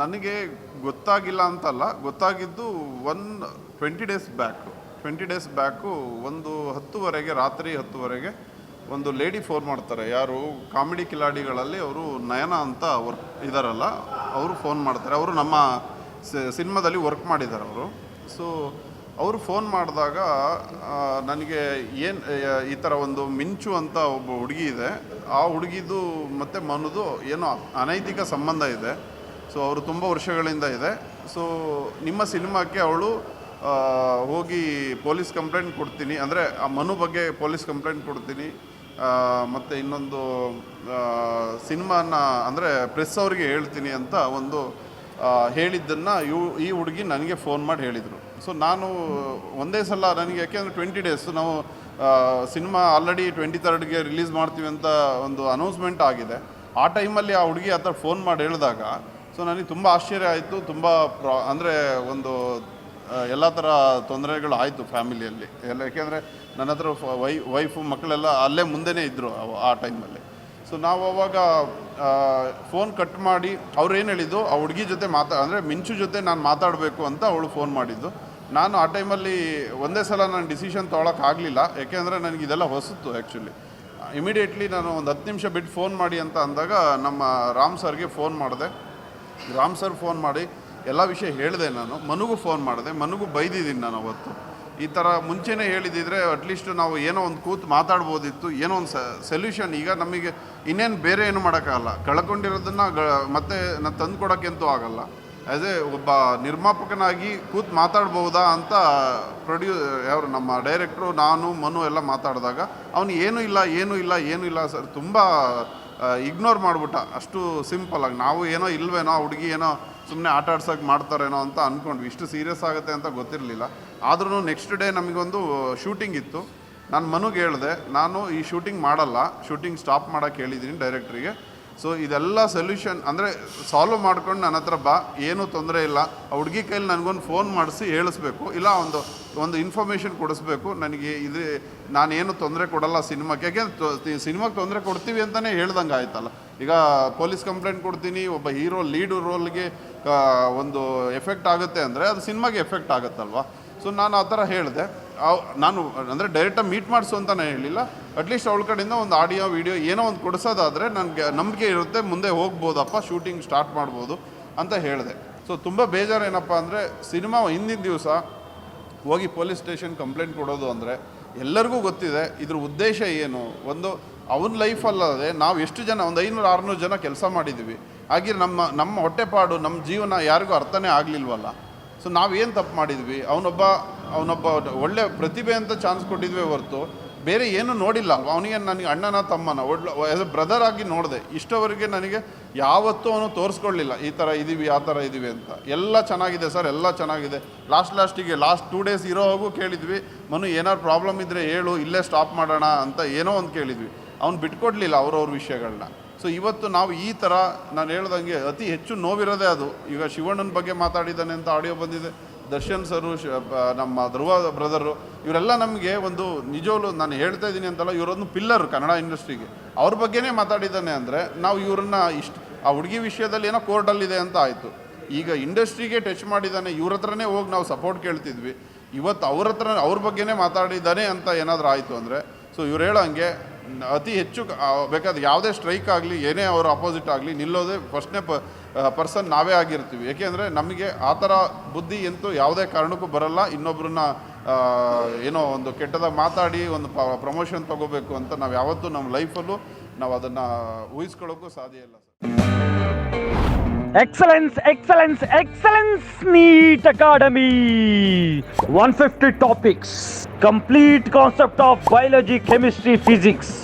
ನನಗೆ ಗೊತ್ತಾಗಿಲ್ಲ ಅಂತಲ್ಲ, ಗೊತ್ತಾಗಿದ್ದು one twenty days back twenty days back ಒಂದು ಹತ್ತುವರೆಗೆ, ರಾತ್ರಿ ಹತ್ತುವರೆಗೆ ಒಂದು ಲೇಡಿ ಫೋನ್ ಮಾಡ್ತಾರೆ. ಯಾರು? ಕಾಮಿಡಿ ಕಿಲಾಡಿಗಳಲ್ಲಿ ಅವರು ನಯನ ಅಂತ ವರ್ಕ್ ಇದಾರಲ್ಲ, ಅವರು ಫೋನ್ ಮಾಡ್ತಾರೆ. ಅವರು ನಮ್ಮ ಸಿನಿಮಾದಲ್ಲಿ ವರ್ಕ್ ಮಾಡಿದ್ದಾರೆ ಅವರು. ಸೊ ಅವರು ಫೋನ್ ಮಾಡಿದಾಗ ನನಗೆ ಏನು ಈ ಥರ ಒಂದು ಮಿಂಚು ಅಂತ ಒಬ್ಬ ಹುಡುಗಿ ಇದೆ. ಆ ಹುಡುಗಿದು ಮತ್ತು ಮನದು ಏನೋ ಅನೈತಿಕ ಸಂಬಂಧ ಇದೆ. ಸೊ ಅವರು ತುಂಬ ವರ್ಷಗಳಿಂದ ಇದೆ. ಸೊ ನಿಮ್ಮ ಸಿನಿಮಾಕ್ಕೆ ಅವಳು ಹೋಗಿ ಪೊಲೀಸ್ ಕಂಪ್ಲೇಂಟ್ ಕೊಡ್ತೀನಿ. ಅಂದರೆ, ಆ ಮನು ಬಗ್ಗೆ ಪೊಲೀಸ್ ಕಂಪ್ಲೇಂಟ್ ಕೊಡ್ತೀನಿ. ಮತ್ತು ಇನ್ನೊಂದು ಸಿನಿಮಾನ, ಅಂದರೆ ಪ್ರೆಸ್ ಅವ್ರಿಗೆ ಹೇಳ್ತೀನಿ ಅಂತ ಒಂದು ಹೇಳಿದ್ದನ್ನು ಇವು ಈ ಹುಡುಗಿ ನನಗೆ ಫೋನ್ ಮಾಡಿ ಹೇಳಿದರು. ಸೊ ನಾನು ಒಂದೇ ಸಲ ನನಗೆ, ಯಾಕೆಂದರೆ ಟ್ವೆಂಟಿ ಡೇಸ್ ನಾವು ಸಿನಿಮಾ ಆಲ್ರೆಡಿ ಟ್ವೆಂಟಿ ತರ್ಡ್ಗೆ ರಿಲೀಸ್ ಮಾಡ್ತೀವಿ ಅಂತ ಒಂದು ಅನೌನ್ಸ್ಮೆಂಟ್ ಆಗಿದೆ. ಆ ಟೈಮಲ್ಲಿ ಆ ಹುಡುಗಿ ಆ ಥರ ಫೋನ್ ಮಾಡಿ ಹೇಳಿದಾಗ ಸೊ ನನಗೆ ತುಂಬ ಆಶ್ಚರ್ಯ ಆಯಿತು, ತುಂಬ ಪ್ರಾ, ಅಂದರೆ ಒಂದು ಎಲ್ಲ ಥರ ತೊಂದರೆಗಳು ಆಯಿತು ಫ್ಯಾಮಿಲಿಯಲ್ಲಿ. ಎಲ್ಲ ಯಾಕೆಂದರೆ ನನ್ನ ಹತ್ರ ವೈ, ವೈಫು, ಮಕ್ಕಳೆಲ್ಲ ಅಲ್ಲೇ ಮುಂದೆನೇ ಇದ್ದರು ಆ ಟೈಮಲ್ಲಿ. ಸೊ ನಾವು ಅವಾಗ ಫೋನ್ ಕಟ್ ಮಾಡಿ, ಅವ್ರು ಏನು ಹೇಳಿದ್ದು ಆ ಹುಡುಗಿ ಜೊತೆ ಮಾತಾ, ಅಂದರೆ ಮಿಂಚು ಜೊತೆ ನಾನು ಮಾತಾಡಬೇಕು ಅಂತ ಅವಳು ಫೋನ್ ಮಾಡಿದ್ದು. ನಾನು ಆ ಟೈಮಲ್ಲಿ ಒಂದೇ ಸಲ ನಾನು ಡಿಸಿಷನ್ ತೊಗೊಳಕ್ಕಾಗಲಿಲ್ಲ ಯಾಕೆಂದರೆ ನನಗೆ ಇದೆಲ್ಲ ಹೊಸತು ಆ್ಯಕ್ಚುಲಿ ಇಮಿಡಿಯೇಟ್ಲಿ ನಾನು ಒಂದು ಹತ್ತು ನಿಮಿಷ ಬಿಟ್ಟು ಫೋನ್ ಮಾಡಿ ಅಂತ ಅಂದಾಗ ನಮ್ಮ ರಾಮ್ ಸರ್ಗೆ ಫೋನ್ ಮಾಡಿದೆ. ರಾಮ್ ಸರ್ ಫೋನ್ ಮಾಡಿ, ಎಲ್ಲ ವಿಷಯ ಹೇಳಿದೆ ನಾನು, ಮನುಗೂ ಫೋನ್ ಮಾಡಿದೆ, ಮನುಗೂ ಬೈದಿದ್ದೀನಿ ನಾನು ಅವತ್ತು. ಈ ಥರ ಮುಂಚೆನೇ ಹೇಳಿದಿದ್ರೆ ಅಟ್ಲೀಸ್ಟ್ ನಾವು ಏನೋ ಒಂದು ಕೂತು ಮಾತಾಡ್ಬೋದಿತ್ತು, ಏನೋ ಒಂದು ಸೊಲ್ಯೂಷನ್ ಈಗ ನಮಗೆ ಇನ್ನೇನು ಬೇರೆ ಏನು ಮಾಡೋಕ್ಕಾಗಲ್ಲ. ಕಳ್ಕೊಂಡಿರೋದನ್ನು ಗ, ಮತ್ತೆ ನಾನು ತಂದು ಕೊಡೋಕ್ಕೆಂತೂ ಆಗಲ್ಲ. ಆ್ಯಸ್ ಎ ಒಬ್ಬ ನಿರ್ಮಾಪಕನಾಗಿ ಕೂತು ಮಾತಾಡ್ಬೋದಾ ಅಂತ ಪ್ರೊಡ್ಯೂ ಯಾರು ನಮ್ಮ ಡೈರೆಕ್ಟ್ರು ನಾನು, ಮನು ಎಲ್ಲ ಮಾತಾಡಿದಾಗ, ಅವನು ಏನೂ ಇಲ್ಲ ಏನೂ ಇಲ್ಲ ಏನೂ ಇಲ್ಲ ಸರ್, ತುಂಬ ಇಗ್ನೋರ್ ಮಾಡಿಬಿಟ್ಟ. ಅಷ್ಟು ಸಿಂಪಲ್ ಆಗಿ. ನಾವು ಏನೋ ಇಲ್ವೇನೋ ಹುಡುಗಿ ಏನೋ ಸುಮ್ಮನೆ ಆಟ ಆಡ್ಸೋಕೆ ಮಾಡ್ತಾರೇನೋ ಅಂತ ಅಂದ್ಕೊಂಡ್ವಿ ಇಷ್ಟು ಸೀರಿಯಸ್ ಆಗುತ್ತೆ ಅಂತ ಗೊತ್ತಿರಲಿಲ್ಲ. ಆದ್ರೂ ನೆಕ್ಸ್ಟ್ ಡೇ ನಮಗೊಂದು ಶೂಟಿಂಗ್ ಇತ್ತು. ನಾನು ಮನುಗೆ ಹೇಳಿದೆ, ನಾನು ಈ ಶೂಟಿಂಗ್ ಮಾಡಲ್ಲ. ಶೂಟಿಂಗ್ ಸ್ಟಾಪ್ ಮಾಡೋಕ್ಕೆ ಹೇಳಿದ್ದೀನಿ ಡೈರೆಕ್ಟ್ರಿಗೆ ಸೊ ಇದೆಲ್ಲ ಸೊಲ್ಯೂಷನ್ ಅಂದರೆ ಸಾಲ್ವ್ ಮಾಡ್ಕೊಂಡು ನನ್ನ ಹತ್ರ ಬಾ, ಏನೂ ತೊಂದರೆ ಇಲ್ಲ. ಆ ಹುಡುಗಿ ಕೈಲಿ ನನಗೊಂದು ಫೋನ್ ಮಾಡಿಸಿ ಹೇಳಿಸ್ಬೇಕು. ಇಲ್ಲ, ಒಂದು ಒಂದು ಇನ್ಫಾರ್ಮೇಷನ್ ಕೊಡಿಸ್ಬೇಕು. ನನಗೆ ಇದು, ನಾನೇನು ತೊಂದರೆ ಕೊಡಲ್ಲ ಸಿನಿಮಾಕ್ಕೆ. ಯಾಕೆ ಸಿನಿಮಾಗೆ ತೊಂದರೆ ಕೊಡ್ತೀವಿ ಅಂತಲೇ ಹೇಳ್ದಂಗೆ ಆಯ್ತಲ್ಲ. ಈಗ ಪೊಲೀಸ್ ಕಂಪ್ಲೇಂಟ್ ಕೊಡ್ತೀನಿ, ಒಬ್ಬ ಹೀರೋ ಲೀಡ್ ರೋಲ್ಗೆ ಒಂದು ಎಫೆಕ್ಟ್ ಆಗುತ್ತೆ ಅಂದರೆ ಅದು ಸಿನಿಮಾಗೆ ಎಫೆಕ್ಟ್ ಆಗುತ್ತಲ್ವ? ಸೊ ನಾನು ಆ ಥರ ಹೇಳಿದೆ. ನಾನು, ಅಂದರೆ ಡೈರೆಕ್ಟಾಗಿ ಮೀಟ್ ಮಾಡಿಸು ಅಂತ ನಾನು ಹೇಳಿಲ್ಲ ಅಟ್ಲೀಸ್ಟ್ ಅವಳ ಕಡೆಯಿಂದ ಒಂದು ಆಡಿಯೋ ವಿಡಿಯೋ ಏನೋ ಒಂದು ಕೊಡಿಸೋದಾದರೆ ನನಗೆ ನಂಬಿಕೆ ಇರುತ್ತೆ, ಮುಂದೆ ಹೋಗ್ಬೋದಪ್ಪ ಶೂಟಿಂಗ್ ಸ್ಟಾರ್ಟ್ ಮಾಡ್ಬೋದು ಅಂತ ಹೇಳಿದೆ. ಸೊ ತುಂಬ ಬೇಜಾರು ಏನಪ್ಪ ಅಂದರೆ ಸಿನಿಮಾ ಹಿಂದಿನ ದಿವಸ ಹೋಗಿ ಪೊಲೀಸ್ ಸ್ಟೇಷನ್ ಕಂಪ್ಲೇಂಟ್ ಕೊಡೋದು ಅಂದರೆ ಎಲ್ಲರಿಗೂ ಗೊತ್ತಿದೆ, ಇದ್ರ ಉದ್ದೇಶ ಏನು? ಒಂದು, ಅವನ ಲೈಫಲ್ಲದೆ ನಾವು ಎಷ್ಟು ಜನ, ಒಂದು ಐನೂರು, ಆರುನೂರು ಜನ ಕೆಲಸ ಮಾಡಿದ್ದೀವಿ ಹಾಗೆ ನಮ್ಮ ನಮ್ಮ ಹೊಟ್ಟೆಪಾಡು, ನಮ್ಮ ಜೀವನ ಯಾರಿಗೂ ಅರ್ಥನೇ ಆಗಲಿಲ್ವಲ್ಲ? ಸೊ ನಾವೇನು ತಪ್ಪು ಮಾಡಿದ್ವಿ? ಅವನೊಬ್ಬ ಅವನೊಬ್ಬ ಒಳ್ಳೆ ಪ್ರತಿಭೆ ಅಂತ ಚಾನ್ಸ್ ಕೊಟ್ಟಿದ್ವಿ ಹೊರತು ಬೇರೆ ಏನು ನೋಡಿಲ್ಲ. ಅಲ್ವಾ ಅವನಿಗೆ ನನಗೆ ಅಣ್ಣನ ತಮ್ಮನ, ಒಳ್ಳೆ ಆ್ಯಸ್ ಎ ಬ್ರದರ್ ಆಗಿ ನೋಡಿದೆ. ಇಷ್ಟವರೆಗೆ ನನಗೆ ಯಾವತ್ತೂ ಅವನು ತೋರಿಸ್ಕೊಳ್ಳಿಲ್ಲ, ಈ ಥರ ಇದ್ದೀವಿ ಆ ಥರ ಇದ್ದೀವಿ ಅಂತ. ಎಲ್ಲ ಚೆನ್ನಾಗಿದೆ ಸರ್, ಎಲ್ಲ ಚೆನ್ನಾಗಿದೆ. ಲಾಸ್ಟ್ ಲಾಸ್ಟಿಗೆ ಲಾಸ್ಟ್ ಟೂ ಡೇಸ್ ಇರೋ ಹಾಗೂ ಕೇಳಿದ್ವಿ, ಮನು ಏನಾರು ಪ್ರಾಬ್ಲಮ್ ಇದ್ದರೆ ಹೇಳು, ಇಲ್ಲೇ ಸ್ಟಾಪ್ ಮಾಡೋಣ ಅಂತ ಏನೋ ಒಂದು ಕೇಳಿದ್ವಿ. ಅವ್ನು ಬಿಟ್ಕೊಡ್ಲಿಲ್ಲ ಅವ್ರವ್ರ ವಿಷಯಗಳನ್ನ ಸೊ ಇವತ್ತು ನಾವು ಈ ಥರ ನಾನು ಹೇಳ್ದಂಗೆ ಅತಿ ಹೆಚ್ಚು ನೋವಿರೋದೇ ಅದು. ಈಗ ಶಿವಣ್ಣನ ಬಗ್ಗೆ ಮಾತಾಡಿದ್ದಾನೆ ಅಂತ ಆಡಿಯೋ ಬಂದಿದೆ. ದರ್ಶನ್ ಸರು ನಮ್ಮ ಧ್ರುವ ಬ್ರದರು, ಇವರೆಲ್ಲ ನಮಗೆ ಒಂದು ನಿಜವಲು ನಾನು ಹೇಳ್ತಾ ಇದ್ದೀನಿ ಅಂತಲ್ಲ, ಇವರೊಂದು ಪಿಲ್ಲರ್ ಕನ್ನಡ ಇಂಡಸ್ಟ್ರಿಗೆ. ಅವ್ರ ಬಗ್ಗೆನೇ ಮಾತಾಡಿದ್ದಾನೆ ಅಂದರೆ, ನಾವು ಇವ್ರನ್ನ ಇಷ್ಟು, ಆ ಹುಡುಗಿ ವಿಷಯದಲ್ಲಿ ಏನೋ ಕೋರ್ಟಲ್ಲಿದೆ ಅಂತ ಆಯಿತು. ಈಗ ಇಂಡಸ್ಟ್ರಿಗೆ ಟಚ್ ಮಾಡಿದ್ದಾನೆ, ಇವ್ರ ಹತ್ರನೇ ಹೋಗಿ ನಾವು ಸಪೋರ್ಟ್ ಕೇಳ್ತಿದ್ವಿ. ಇವತ್ತು ಅವ್ರ ಹತ್ರ, ಅವ್ರ ಬಗ್ಗೆನೇ ಮಾತಾಡಿದ್ದಾನೆ ಅಂತ ಏನಾದರೂ ಆಯಿತು ಅಂದರೆ, ಸೊ ಇವ್ರು ಹೇಳೋಂಗೆ ಅತಿ ಹೆಚ್ಚು ಬೇಕಾದ ಯಾವುದೇ ಸ್ಟ್ರೈಕ್ ಆಗಲಿ ಏನೇ ಅವರು ಅಪೋಸಿಟ್ ಆಗಲಿ ನಿಲ್ಲೋದೇ ಫಸ್ಟ್ನೇ ಪ ಪರ್ಸನ್ ನಾವೇ ಆಗಿರ್ತೀವಿ ಏಕೆಂದರೆ ನಮಗೆ ಆ ಥರ ಬುದ್ಧಿ ಅಂತೂ ಯಾವುದೇ ಕಾರಣಕ್ಕೂ ಬರಲ್ಲ ಇನ್ನೊಬ್ಬರನ್ನ ಏನೋ ಒಂದು ಕೆಟ್ಟದಾಗ ಮಾತಾಡಿ ಒಂದು ಪ್ರಮೋಷನ್ ತಗೋಬೇಕು ಅಂತ ನಾವು ಯಾವತ್ತೂ ನಮ್ಮ ಲೈಫಲ್ಲೂ ನಾವು ಅದನ್ನು ಊಹಿಸ್ಕೊಳ್ಳೋಕ್ಕೂ ಸಾಧ್ಯ ಇಲ್ಲ sir Excellence, excellence, excellence, NEET Academy. 150 topics, complete concept of biology, chemistry, physics.